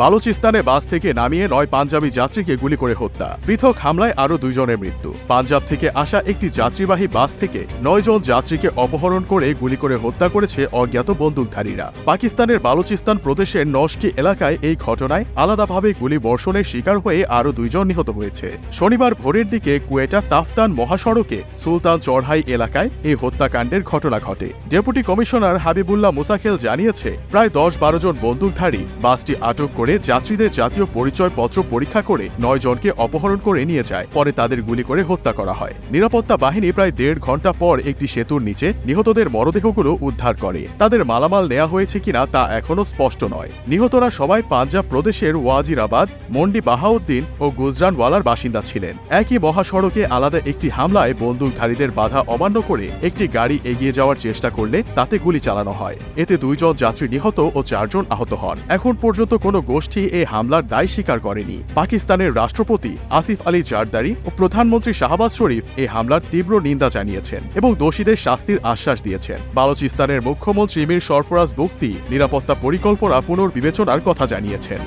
বালুচিস্তানে বাস থেকে নামিয়ে নয় পাঞ্জাবি যাত্রীকে গুলি করে হত্যা। পৃথক হামলায় আরও দুইজনের মৃত্যু। পাঞ্জাব থেকে আসা একটি যাত্রীবাহী বাস থেকে নয় জন যাত্রীকে অপহরণ করে গুলি করে হত্যা করেছে অজ্ঞাত বন্দুকধারীরা। পাকিস্তানের বালুচিস্তান প্রদেশের নস্কি এলাকায় এই ঘটনায় আলাদাভাবে গুলি বর্ষণের শিকার হয়ে আরও দুইজন নিহত হয়েছে। শনিবার ভোরের দিকে কুয়েটা তাফতান মহাসড়কে সুলতান চড়হাই এলাকায় এই হত্যাকাণ্ডের ঘটনা ঘটে। ডেপুটি কমিশনার হাবিবুল্লাহ মুসাখেল জানিয়েছে, প্রায় দশ বারো জন বন্দুকধারী বাসটি আটক করে যাত্রীদের জাতীয় পরিচয়পত্র পরীক্ষা করে নয় জনকে অপহরণ করে নিয়ে যায়। পরে তাদের গুলি করে হত্যা করা হয়। নিরাপত্তা বাহিনী প্রায় দেড় ঘণ্টা পর একটি সেতুর নিচে নিহতদের মরদেহগুলো উদ্ধার করে। তাদের মালামাল নেওয়া হয়েছে কিনা তা এখনও স্পষ্ট নয়। নিহতরা সবাই পাঞ্জাব প্রদেশের ওয়াজিরাবাদ, মন্ডি বাহাউদ্দিন ও গুজরানওয়ালার বাসিন্দা ছিলেন। একই মহাসড়কে আলাদা একটি হামলায় বন্দুকধারীদের বাধা অমান্য করে একটি গাড়ি এগিয়ে যাওয়ার চেষ্টা করলে তাতে গুলি চালানো হয়। এতে দুইজন যাত্রী নিহত ও চারজন আহত হন। এখন পর্যন্ত কোনো গোষ্ঠী এই হামলার দায় স্বীকার করেনি। পাকিস্তানের রাষ্ট্রপতি আসিফ আলী জারদারি ও প্রধানমন্ত্রী শাহবাজ শরীফ এই হামলার তীব্র নিন্দা জানিয়েছেন এবং দোষীদের শাস্তির আশ্বাস দিয়েছেন। বালুচিস্তানের মুখ্যমন্ত্রী মির সরফরাজ বক্তি নিরাপত্তা পরিকল্পনা পুনর্বিবেচনার কথা জানিয়েছেন।